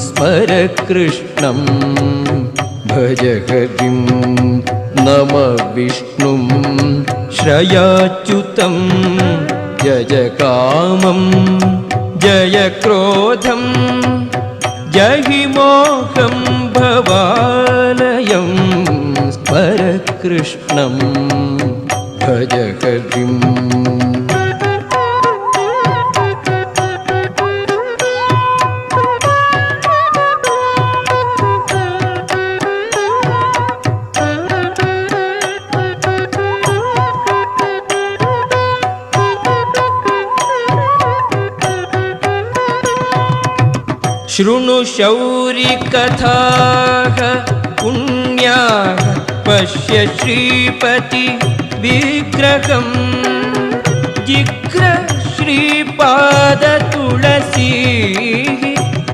स्मर कृष्णं भज हरिं नम विष्णुं श्रयाच्युतं जय कामं जय क्रोधं जहि मोहं भवालयं स्मर कृष्णं भज हरिम् शृणु शौरिकथाः पुण्याः पश्य श्रीपति विग्रहं जिघ्र श्रीपादतुलसीः